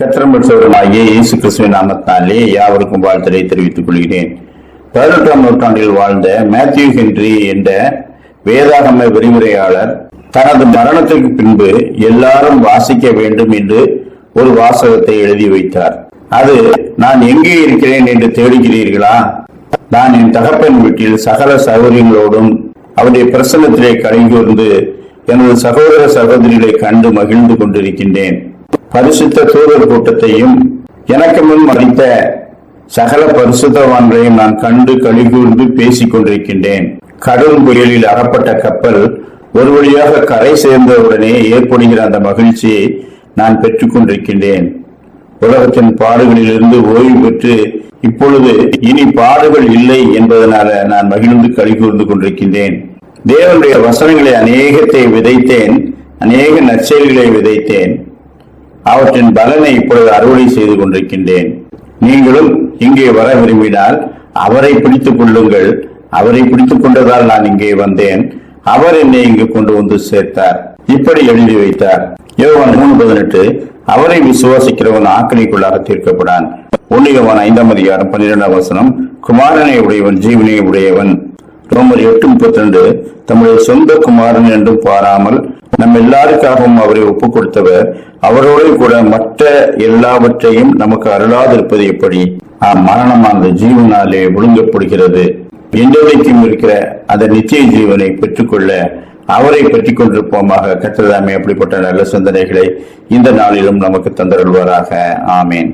கத்திரமற்றவருமாகிய இயேசு கிறிஸ்துவின் நாமத்தாலே யாவருக்கும் வாழ்த்தலை தெரிவித்துக் கொள்கிறேன். பதினெட்டாம் நூற்றாண்டில் வாழ்ந்த மேத்யூ ஹென்றி என்ற வேதாகம விரிவுரையாளர் தனது மரணத்திற்கு பின்பு எல்லாரும் வாசிக்க வேண்டும் என்று ஒரு வாசகத்தை எழுதி வைத்தார். அது நான் எங்கே இருக்கிறேன் என்று தேடுகிறீர்களா? நான் என் தகப்பன் வீட்டில் சகல சகோதரிகளோடும் அவருடைய பிரசன்னத்திலே கலைகூர்ந்து எனது சகோதர சகோதரிகளை கண்டு மகிழ்ந்து கொண்டிருக்கின்றேன். பரிசுத்த தூதர் கூட்டத்தையும் எனக்கு முன் மறித்த சகல பரிசுத்தவான்களையும் நான் கண்டு கழிகூர்ந்து பேசிக் கொண்டிருக்கின்றேன். கடல் புயலில் அகப்பட்ட கப்பல் ஒரு வழியாக கரை சேர்ந்தவுடனே ஏற்படுகிற அந்த மகிழ்ச்சியை நான் பெற்றுக் கொண்டிருக்கின்றேன். உலகத்தின் பாடுகளிலிருந்து ஓய்வு பெற்று இப்பொழுது இனி பாடுகள் இல்லை என்பதனால நான் மகிழ்ந்து கழிகூர்ந்து கொண்டிருக்கின்றேன். தேவனுடைய வசனங்களை அநேகத்தை விதைத்தேன் அநேக நற்செயல்களை விதைத்தேன். அவற்றின் பலனை இப்பொழுது அறுவடை செய்து கொண்டிருக்கின்றேன். நீங்களும் இங்கே வர விரும்பினால் அவரை பிடித்துக் கொள்ளுங்கள். அவரை பிடித்துக் கொண்டதால் நான் இங்கே வந்தேன். அவர் என்னை இங்கு கொண்டு வந்து சேர்த்தார். இப்படி எழுதி வைத்தார். யோவான் மூணு பதினெட்டு அவரை விசுவாசிக்கிறவன் ஆக்கணிக்குள்ளாக தீர்க்கப்படான் ஒன்னியவன் ஐந்தாம் அதிகாரம் பன்னிரெண்டாம் வசனம் குமாரனை உடையவன் ஜீவனை உடையவன். ரோமர் எட்டு முப்பத்தி ரெண்டு தம்முடைய சொந்த குமாரன் என்றும் பாராமல் நம் எல்லாருக்காகவும் அவரை ஒப்பு கொடுத்தவர் அவரோடு கூட மற்ற எல்லாவற்றையும் நமக்கு அருளாதிருப்பது எப்படி? மரணமானது ஜீவனாலே ஒழுங்கப்படுகிறது. என்றைக்கும் இருக்கிற அந்த நித்திய ஜீவனை பெற்றுக்கொள்ள அவரை பெற்றுக் கொண்டிருப்போமாக கற்றதாமே அப்படிப்பட்ட நல்ல சிந்தனைகளை இந்த நாளிலும் நமக்கு தந்தருள்வாராக. ஆமேன்.